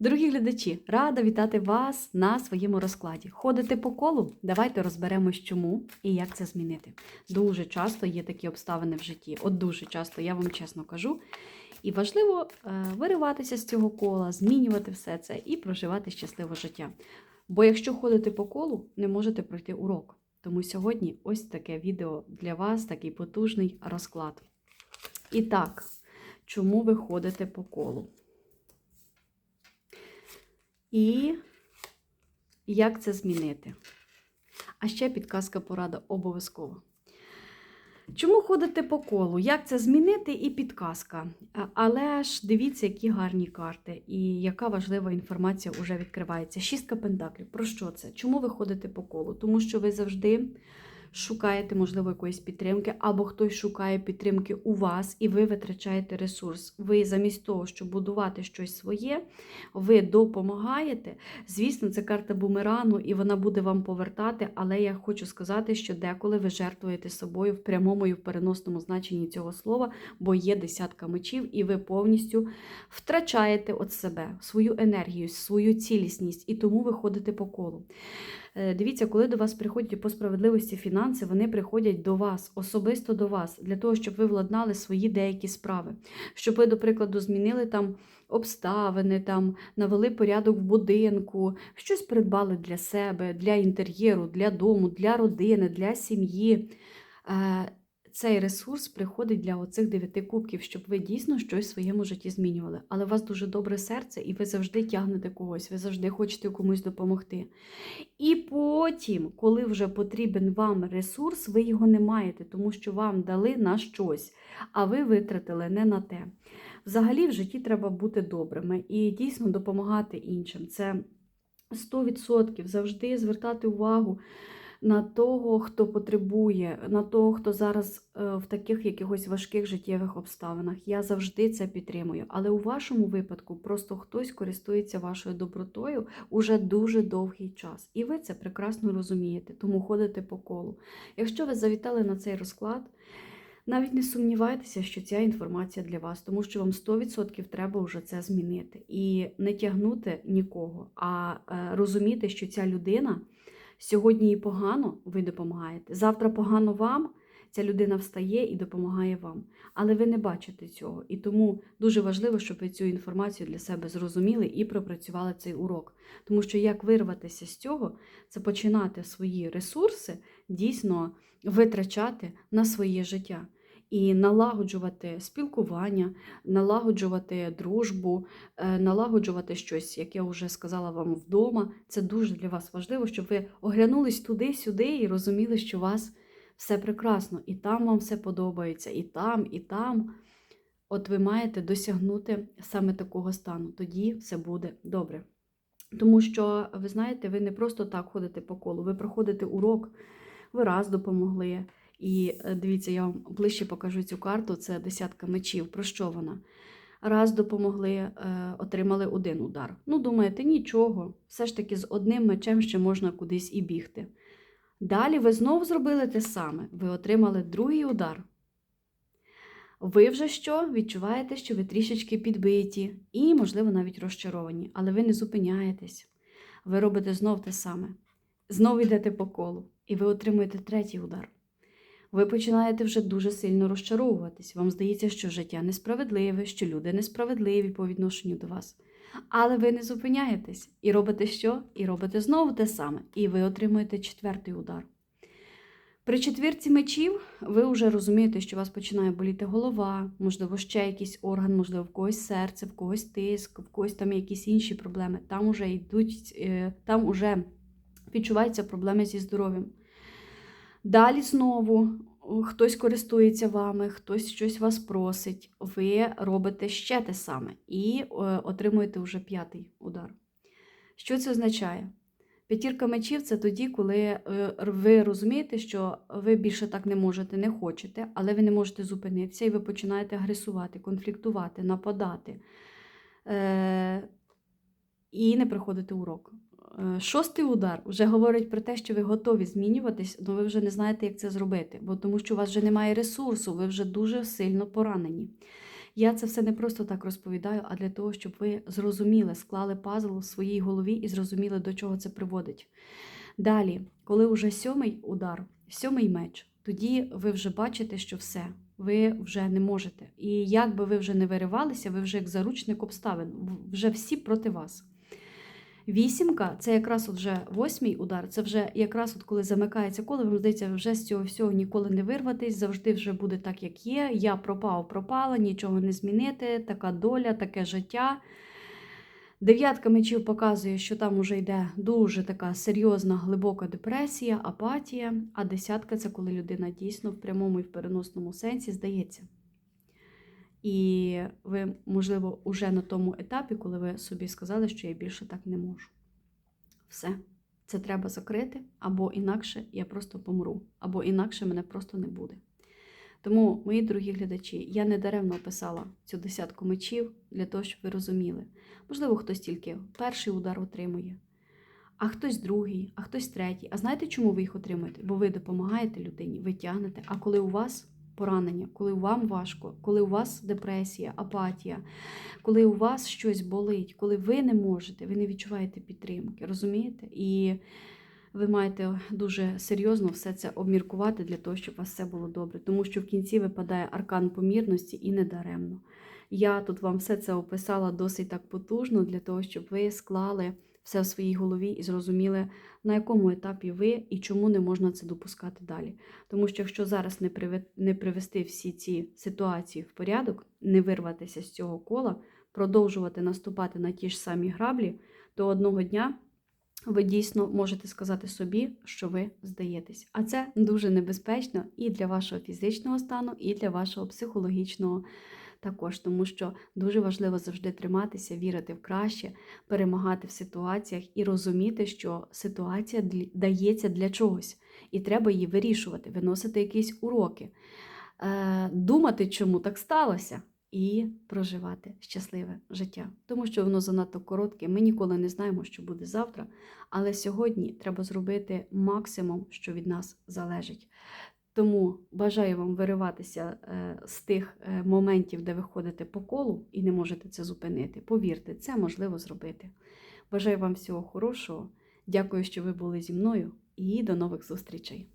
Дорогі глядачі, рада вітати вас на своєму розкладі. Ходите по колу? Давайте розберемось, чому і як це змінити. Дуже часто є такі обставини в житті. От дуже часто, я вам чесно кажу. І важливо е, вириватися з цього кола, змінювати все це і проживати щасливе життя. Бо якщо ходите по колу, не можете пройти урок. Тому сьогодні ось таке відео для вас, такий потужний розклад. І так, чому ви ходите по колу? І як це змінити? А ще підказка порада обов'язково. Чому ходите по колу? Як це змінити? І підказка. Але ж дивіться, які гарні карти і яка важлива інформація вже відкривається. Шістка пентаклів. Про що це? Чому ви ходите по колу? Тому що ви завжди шукаєте, можливо, якоїсь підтримки, або хтось шукає підтримки у вас, і ви витрачаєте ресурс. Ви замість того, щоб будувати щось своє, ви допомагаєте. Звісно, це карта бумерану, і вона буде вам повертати, але я хочу сказати, що деколи ви жертвуєте собою в прямому і в переносному значенні цього слова, бо є десятка мечів, і ви повністю втрачаєте от себе, свою енергію, свою цілісність, і тому ви ходите по колу. Е, Дивіться, коли до вас приходять по справедливості фінанси, вони приходять до вас, особисто до вас, для того, щоб ви владнали свої деякі справи, щоб ви, до прикладу, змінили там обставини, там навели порядок в будинку, щось придбали для себе, для інтер'єру, для дому, для родини, для сім'ї. Цей ресурс приходить для оцих дев'яти кубків, щоб ви дійсно щось в своєму житті змінювали. Але у вас дуже добре серце, і ви завжди тягнете когось, ви завжди хочете комусь допомогти. І потім, коли вже потрібен вам ресурс, ви його не маєте, тому що вам дали на щось, а ви витратили не на те. Взагалі в житті треба бути добрими і дійсно допомагати іншим. Це 100% завжди звертати увагу на того, хто потребує, на того, хто зараз е, в таких якихось важких життєвих обставинах. Я завжди це підтримую. Але у вашому випадку просто хтось користується вашою добротою уже дуже довгий час. І ви це прекрасно розумієте, тому ходите по колу. Якщо ви завітали на цей розклад, навіть не сумнівайтеся, що ця інформація для вас, тому що вам 100% треба вже це змінити. І не тягнути нікого, а е, розуміти, що ця людина сьогодні їй погано, ви допомагаєте. Завтра погано вам, ця людина встає і допомагає вам. Але ви не бачите цього. І тому дуже важливо, щоб ви цю інформацію для себе зрозуміли і пропрацювали цей урок. Тому що як вирватися з цього, це починати свої ресурси дійсно витрачати на своє життя. І налагоджувати спілкування, налагоджувати дружбу, е, налагоджувати щось, як я вже сказала вам вдома. Це дуже для вас важливо, щоб ви оглянулись туди-сюди і розуміли, що у вас все прекрасно, і там вам все подобається, і там, і там. От ви маєте досягнути саме такого стану. Тоді все буде добре. Тому що, ви знаєте, ви не просто так ходите по колу, ви проходите урок, ви раз допомогли. І е, дивіться, я вам ближче покажу цю карту. Це десятка мечів. Про що вона? Раз допомогли, е, отримали один удар. Ну, думаєте, нічого. Все ж таки з одним мечем ще можна кудись і бігти. Далі ви знову зробили те саме. Ви отримали другий удар. Ви вже що відчуваєте, що ви трішечки підбиті і, можливо, навіть розчаровані, але ви не зупиняєтесь. Ви робите знов те саме. Знову йдете по колу, і ви отримуєте третій удар. Ви починаєте вже дуже сильно розчаровуватись. Вам здається, що життя несправедливе, що люди несправедливі по відношенню до вас. Але ви не зупиняєтесь і робите що? І робите знову те саме, і ви отримуєте четвертий удар. При четвірці мечів ви вже розумієте, що у вас починає боліти голова, можливо, ще якийсь орган, можливо, в когось серце, в когось тиск, в когось там якісь інші проблеми. Там уже йдуть, е, там уже відчуваються проблеми зі здоров'ям. Далі знову хтось користується вами, хтось щось вас просить, ви робите ще те саме і е, отримуєте вже п'ятий удар. Що це означає? П'ятірка мечів це тоді, коли е, ви розумієте, що ви більше так не можете, не хочете, але ви не можете зупинитися, і ви починаєте агресувати, конфліктувати, нападати е, і не приходити урок. Е, Шостий удар вже говорить про те, що ви готові змінюватись, але ви вже не знаєте, як це зробити, бо тому що у вас вже немає ресурсу, ви вже дуже сильно поранені. Я це все не просто так розповідаю, а для того, щоб ви зрозуміли, склали пазл в своїй голові і зрозуміли, до чого це приводить. Далі, коли вже сьомий удар, сьомий меч, тоді ви вже бачите, що все, ви вже не можете. І як би ви вже не виривалися, ви вже як заручник обставин, вже всі проти вас. Вісімка це якраз от вже восьмий удар, це вже якраз от коли замикається коло, вам здається, вже з цього всього ніколи не вирватись, завжди вже буде так, як є. Я пропав, пропала, нічого не змінити, така доля, таке життя. Дев'ятка мечів показує, що там уже йде дуже така серйозна глибока депресія, апатія. А десятка це коли людина дійсно в прямому і в переносному сенсі здається. І ви, можливо, уже на тому етапі, коли ви собі сказали, що я більше так не можу. Все. Це треба закрити, або інакше я просто помру, або інакше мене просто не буде. Тому, мої дорогі глядачі, я не даремно описала цю десятку мечів для того, щоб ви розуміли. Можливо, хтось тільки перший удар отримує, а хтось другий, а хтось третій. А знаєте, чому ви їх отримуєте? Бо ви допомагаєте людині, ви тягнете. А коли у вас поранення, коли вам важко, коли у вас депресія, апатія, коли у вас щось болить, коли ви не можете, ви не відчуваєте підтримки, розумієте? І ви маєте дуже серйозно все це обміркувати для того, щоб у вас все було добре. Тому що в кінці випадає аркан помірності і недаремно. Я тут вам все це описала досить так потужно для того, щоб ви склали все в своїй голові і зрозуміли, на якому етапі ви і чому не можна це допускати далі. Тому що якщо зараз не привести всі ці ситуації в порядок, не вирватися з цього кола, продовжувати наступати на ті ж самі граблі, то одного дня ви дійсно можете сказати собі, що ви здаєтесь. А це дуже небезпечно і для вашого фізичного стану, і для вашого психологічного також, тому що дуже важливо завжди триматися, вірити в краще, перемагати в ситуаціях і розуміти, що ситуація дається для чогось, і треба її вирішувати, виносити якісь уроки, е, думати, чому так сталося. І проживати щасливе життя, тому що воно занадто коротке. Ми ніколи не знаємо, що буде завтра. Але сьогодні треба зробити максимум, що від нас залежить. Тому бажаю вам вириватися е, з тих е, моментів, де ви ходите по колу і не можете це зупинити. Повірте, це можливо зробити. Бажаю вам всього хорошого. Дякую, що ви були зі мною, і до нових зустрічей!